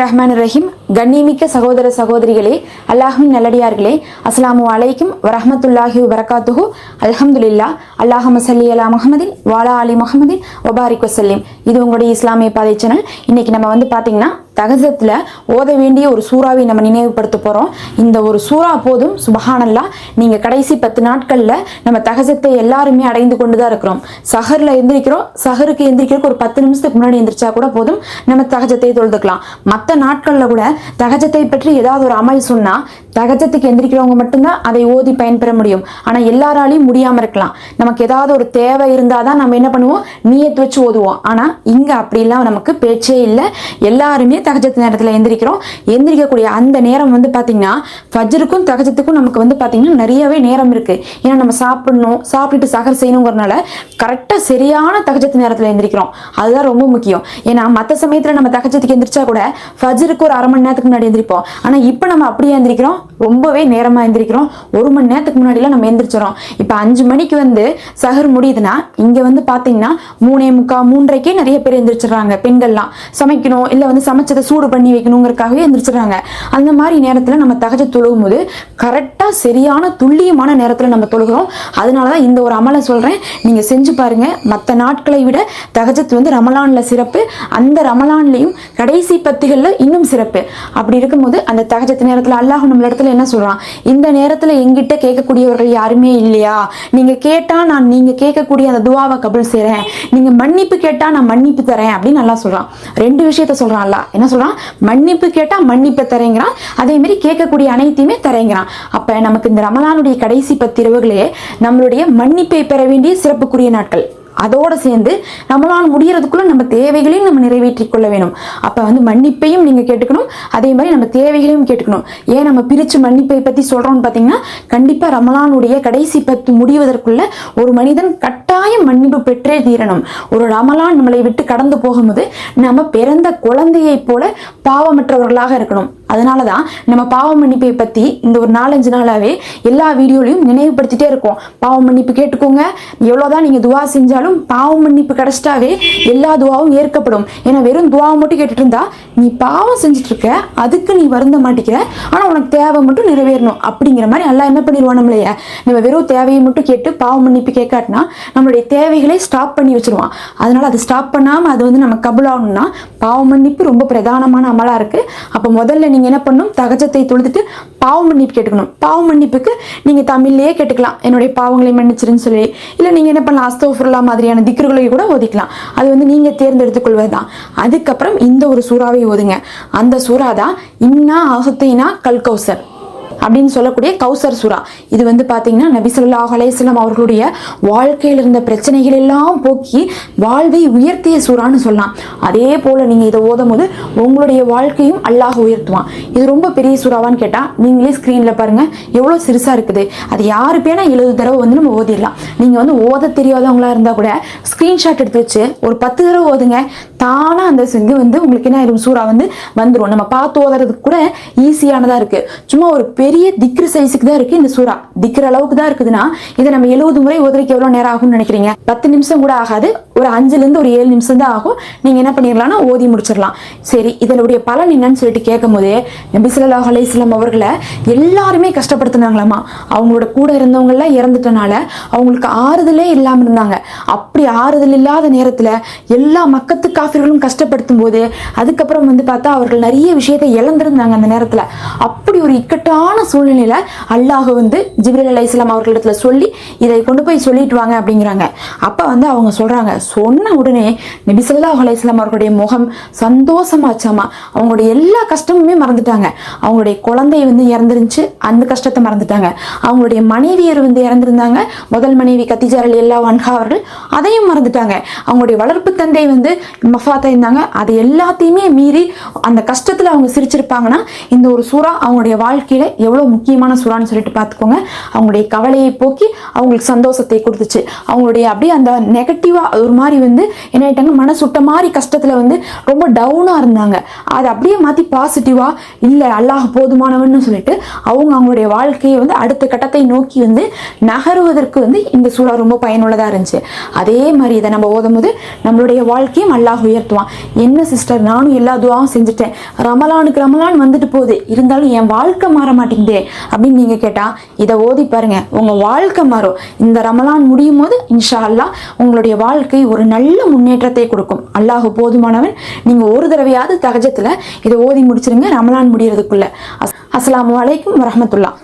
ரஹ்மான் ரஹீம் கண்ணியமிக்க சகோதர சகோதரிகளே அல்லாஹும் நல்லடியார்களே அஸ்லாமு அலைக்கும் வரஹமத்துல்லாஹி வரகாத்துஹு அல்ஹம்துலில்லா அல்லாஹ் மசல்லி அலா முகமதின் வாலா அலி முகமதின் ஒபாரிக் வசல்லிம். இது உங்களுடைய இஸ்லாமிய பாதை சேனல் இன்னைக்கு நம்ம வந்து பாத்தீங்கன்னா தகசத்தில் ஓத வேண்டிய ஒரு சூறாவை நம்ம நினைவுபடுத்த போகிறோம் இந்த ஒரு சூறா போதும் சுபஹானல்லா. நீங்க கடைசி பத்து நாட்கள்ல நம்ம தகசத்தை எல்லாருமே அடைந்து கொண்டு தான் இருக்கிறோம். சஹரில் எந்திரிக்கிறோம் சஹருக்கு எந்திரிக்கிறதுக்கு ஒரு பத்து நிமிஷத்துக்கு முன்னாடி எந்திரிச்சா கூட போதும் நம்ம தகஜத்தை தொழுதுக்கலாம். மற்ற நாட்களில் கூட தகஜத்தை பற்றி ஏதாவது ஒரு அமல் சொன்னால் தகஜத்துக்கு எந்திரிக்கிறவங்க மட்டும்தான் அதை ஓதி பயன்பெற முடியும். ஆனால் எல்லாராலையும் முடியாமல் இருக்கலாம். நமக்கு ஏதாவது ஒரு தேவை இருந்தாதான் நம்ம என்ன பண்ணுவோம்? நீயத்து வச்சு ஓதுவோம். ஆனால் இங்கே அப்படிலாம் நமக்கு பேச்சே இல்லை. எல்லாருமே தகஜத்து நேரத்தில் எந்திரிக்கிறோம். எந்திரிக்கக்கூடிய அந்த நேரம் வந்து பாத்தீங்கன்னா ஃபஜருக்கும் தகஜத்துக்கும் நமக்கு வந்து பாத்தீங்கன்னா நிறையவே நேரம் இருக்கு. ஏன்னா நம்ம சாப்பிடணும் சாப்பிட்டுட்டு சகர் செய்யணுங்கிறனால கரெக்டா சரியான தகஜத்து நேரத்தில் எந்திரிக்கிறோம். அதுதான் ரொம்ப முக்கியம். ஏன்னா மற்ற சமயத்துல நம்ம தகஜத்துக்கு எந்திரிச்சா கூட ஃபஜ்ருக்கு ஒரு அரை மணி நேரத்துக்கு முன்னாடி எந்திரிப்போம். ஆனா இப்போ நம்ம அப்படியே எந்திரிக்கிறோம். ரொம்பவே நேரமா எந்திரிக்கிறோம். ஒரு மணி நேரத்துக்கு முன்னாடிலாம் நம்ம எந்திரிச்சிடறோம். இப்போ அஞ்சு மணிக்கு வந்து சகர் முடியுதுன்னா இங்க வந்து பாத்தீங்கன்னா மூணே முக்கா மூன்றரைக்கே நிறைய பேர் எந்திரிச்சிடுறாங்க பெண்கள்லாம். சமைக்கணும் இல்ல வந்து சமைச்சதை சூடு பண்ணி வைக்கணுங்கிறக்காகவே எந்திரிச்சிடுறாங்க அந்த மாதிரி நேரத்துல நம்ம தகஜ தொழுகும் போது கரெக்டா சரியான துல்லியமான நேரத்துல நம்ம தொழுகிறோம். அதனால தான் இந்த ஒரு அமலை சொல்றேன். நீங்க செஞ்சு பாருங்க. மற்ற நாட்களை விட தகஜத் வந்து ரமலான்ல சிறப்பு. அந்த ரமலான்லயும் கடைசி பத்திகளில் இன்னும் சிறப்பு. அப்படி இருக்கும்போது அந்த தகஜத்து நேரத்துல அல்லாஹ் நம்ம இடத்துல என்ன சொல்றான்? இந்த நேரத்துல எங்கிட்ட கேட்கக்கூடியவர்கள் யாருமே இல்லையா? நீங்க கேட்டா நான் நீங்க கேட்கக்கூடிய அந்த துவாவை கபுல் செய்கிறேன் நீங்க மன்னிப்பு கேட்டா நான் மன்னிப்பு தரேன் அப்படின்னு நல்லா சொல்றான். ரெண்டு விஷயத்த சொல்றான் அல்லாஹ். என்ன சொல்றான்? மன்னிப்பு கேட்டா மன்னிப்பு தரேங்கிறான். அதே மாதிரி கேட்கக்கூடிய அனைத்தையுமே தரேங்கிறான். அப்ப நமக்கு இந்த ரமலானுடைய கடைசி பத்திரவுகளே நம்மளுடைய மன்னிப்பை பெற வேண்டிய சிறப்புக்குரிய நாட்கள். அதோடு சேர்ந்து நம்மளால் முடியறதுக்குள்ள நம்ம தேவைகளையும் நம்ம நிறைவேற்றி கொள்ள வேணும் அப்போ வந்து மன்னிப்பையும் நீங்கள் கேட்டுக்கணும். அதே மாதிரி நம்ம தேவைகளையும் கேட்டுக்கணும். ஏன் நம்ம பிரித்து மன்னிப்பை பற்றி சொல்கிறோம்னு பார்த்தீங்கன்னா கண்டிப்பாக ரமலானுடைய கடைசி பத்து முடிவதற்குள்ள ஒரு மனிதன் கட்டாயம் மன்னிப்பு பெற்றே தீரணும். ஒரு ரமலான் நம்மளை விட்டு கடந்து போகும்போது நம்ம பிறந்த குழந்தையை போல பாவமற்றவர்களாக இருக்கணும். அதனாலதான் நம்ம பாவ மன்னிப்பை பற்றி இந்த ஒரு நாலஞ்சு நாளாகவே எல்லா வீடியோலையும் நினைவுபடுத்திட்டே இருக்கோம். பாவ மன்னிப்பு கேட்டுக்கோங்க. எவ்வளோதான் நீங்கள் துவா செஞ்சாலும் பாவ மன்னிப்பு கிடச்சிட்டாவே எல்லா துவாவும் ஏற்கப்படும். ஏன்னா வெறும் துவாவை மட்டும் கேட்டுட்டு இருந்தா நீ பாவம் செஞ்சுட்டு இருக்க அதுக்கு நீ வருந்த மாட்டேங்கிற. ஆனால் உனக்கு தேவை மட்டும் நிறைவேறணும் அப்படிங்கிற மாதிரி எல்லாம் என்ன பண்ணிடுவோம் நம்மளைய? நம்ம வெறும் தேவையை மட்டும் கேட்டு பாவ மன்னிப்பு கேட்காட்டினா நம்மளுடைய தேவைகளை ஸ்டாப் பண்ணி வச்சுருவான். அதனால அதை ஸ்டாப் பண்ணாமல் அது வந்து நம்ம கபுலாகணும்னா பாவ மன்னிப்பு ரொம்ப பிரதானமான அமலாக இருக்குது அப்போ முதல்ல நீங்கள் என்ன பண்ணணும்? தகஜத்தை தொழுதுட்டு பாவ மன்னிப்பு கேட்டுக்கணும். பாவ மன்னிப்புக்கு நீங்கள் தமிழ்லேயே கேட்டுக்கலாம். என்னுடைய பாவங்களை மன்னிச்சிருன்னு சொல்லி. இல்லை நீங்கள் என்ன பண்ணலாம்? அஸ்தோஃபுல்லா மாதிரியான திக்ருகளை கூட ஓதிக்கலாம் அது வந்து நீங்கள் தேர்ந்தெடுத்துக் கொள்வதுதான் அதுக்கப்புறம் இந்த ஒரு சூறாவை ஓதுங்க. அந்த சூறா தான் இன்னா அஹத்தைனா கல்கௌசர். அப்படின்னு சொல்லக்கூடிய கௌசர் சுரா. இது வந்து பார்த்தீங்கன்னா நபிசல்லா அலையம் அவர்களுடைய வாழ்க்கையில் இருந்த பிரச்சனைகள் எல்லாம் போக்கி வாழ்வை உயர்த்திய சூறான்னு சொல்லலாம். அதே போல் நீங்கள் இதை ஓதும் போது உங்களுடைய வாழ்க்கையும் அல்லாஹ் உயர்த்துவான். இது ரொம்ப பெரிய சூறாவான்னு கேட்டால் நீங்களே ஸ்க்ரீனில் பாருங்கள் எவ்வளோ சிறுசாக இருக்குது. அது யாரு பேனா எழுபது தடவை வந்து நம்ம ஓதிடலாம். நீங்கள் வந்து ஓத தெரியாதவங்களா இருந்தால் கூட ஸ்க்ரீன்ஷாட் எடுத்து வச்சு ஒரு பத்து தடவை ஓதுங்க. தானாக அந்த செங்கு வந்து உங்களுக்கு என்ன ஆயிரும்? சூறா வந்து வந்துரும். நம்ம பார்த்து ஓதுறதுக்கு கூட ஈஸியானதா இருக்கு. சும்மா ஒரு பெரிய திக்ரு சைஸுக்கு தான் இருக்கு இந்த சூறா. திக்ர அளவுக்கு தான் இருக்குதுன்னா இதை நம்ம எழுபது முறை ஓதுறதுக்கு எவ்வளோ நேரம் ஆகும்னு நினைக்கிறீங்க? பத்து நிமிஷம் கூட ஆகாது. ஒரு அஞ்சுல இருந்து ஒரு ஏழு நிமிஷம் தான் ஆகும். நீங்க என்ன பண்ணிடலாம்னா ஓதி முடிச்சிடலாம். சரி இதனுடைய பலன் என்னன்னு சொல்லிட்டு கேட்கும் போதே நபி ஸல்லல்லாஹு அவர்களை எல்லாருமே கஷ்டப்படுத்தினாங்களாமா? அவங்களோட கூட இருந்தவங்க எல்லாம் இறந்துட்டனால அவங்களுக்கு ஆறுதலே இல்லாம இருந்தாங்க. அப்படி ஆறுதல் இல்லாத நேரத்துல எல்லா மக்கத்து காஃபிர்களும் கஷ்டப்படுத்தும் போது அதுக்கப்புறம் வந்து பார்த்தா அவர்கள் நிறைய விஷயத்தை இழந்திருந்தாங்க அந்த நேரத்துல. அப்படி ஒரு இக்கட்டான சூழ்நிலையில அல்லாஹ் வந்து ஜிப்ரல் அலி இஸ்லாம் அவர்களிடத்துல சொல்லி இதை கொண்டு போய் சொல்லிட்டு வாங்க அப்படிங்கிறாங்க. அப்போ வந்து அவங்க சொல்றாங்க சொன்ன உடனே நபிசல்லாஹ் அலி இஸ்லாம் அவர்களுடைய முகம் சந்தோஷமாச்சாமா அவங்களுடைய எல்லா கஷ்டமுமே மறந்துட்டாங்க. அவங்களுடைய குழந்தை வந்து இறந்துருந்துச்சு அந்த கஷ்டத்தை மறந்துட்டாங்க. அவங்களுடைய மனைவியர் வந்து இறந்துருந்தாங்க. முதல் மனைவி கத்திஜாரல் எல்லா வன்ஹா அவர்கள் அதையும் மறந்துட்டாங்க. அவங்களுடைய வளர்ப்பு தந்தை வந்து மஃபாத்தா இருந்தாங்க. அது எல்லாத்தையுமே மீறி அந்த கஷ்டத்தில் அவங்க சிரிச்சிருப்பாங்கன்னா இந்த ஒரு சுறா அவங்களுடைய வாழ்க்கையில் எவ்வளோ முக்கியமான சூறான்னு சொல்லிட்டு பார்த்துக்கோங்க. அவங்களுடைய கவலையை போக்கி அவங்களுக்கு சந்தோஷத்தை கொடுத்துச்சு. அவங்களுடைய அப்படியே அந்த நெகட்டிவாக ஒரு மாதிரி வந்து என்ன ஆயிட்டாங்க மனசு மாதிரி கஷ்டத்தில் வந்து ரொம்ப டவுனாக இருந்தாங்க. அதை அப்படியே மாற்றி பாசிட்டிவாக இல்லை அல்லாஹ் போதுமானவன்னு சொல்லிட்டு அவங்க அவங்களுடைய வாழ்க்கையை வந்து அடுத்த கட்டத்தை நோக்கி வந்து நகருவதற்கு வந்து இந்த சூழல் ரொம்ப பயனுள்ளதாக இருந்துச்சு. அதே மாதிரி இதை நம்ம ஓதும் போது நம்மளுடைய வாழ்க்கையும் அல்லாஹ் உயர்த்துவான். என்ன சிஸ்டர் நானும் எல்லா துவாவும் செஞ்சுட்டேன். ரமலானுக்கு ரமலான் வந்துட்டு போகுது. இருந்தாலும் என் வாழ்க்கை மாற மாட்டேங்குதே அப்படின்னு நீங்கள் கேட்டால் இதை ஓதி பாருங்க. உங்கள் வாழ்க்கை மாறும். இந்த ரமலான் முடியும் போது இன்ஷா அல்லாஹ் உங்களுடைய வாழ்க்கை ஒரு நல்ல முன்னேற்றத்தை கொடுக்கும். அல்லாஹ் போதுமானவன். நீங்கள் ஒரு தடவையாவது தகஜத்தில் இதை ஓதி முடிச்சிருங்க ரமலான் முடியறதுக்குள்ள. அஸ்லாம் வலைக்கும் அலைக்கும்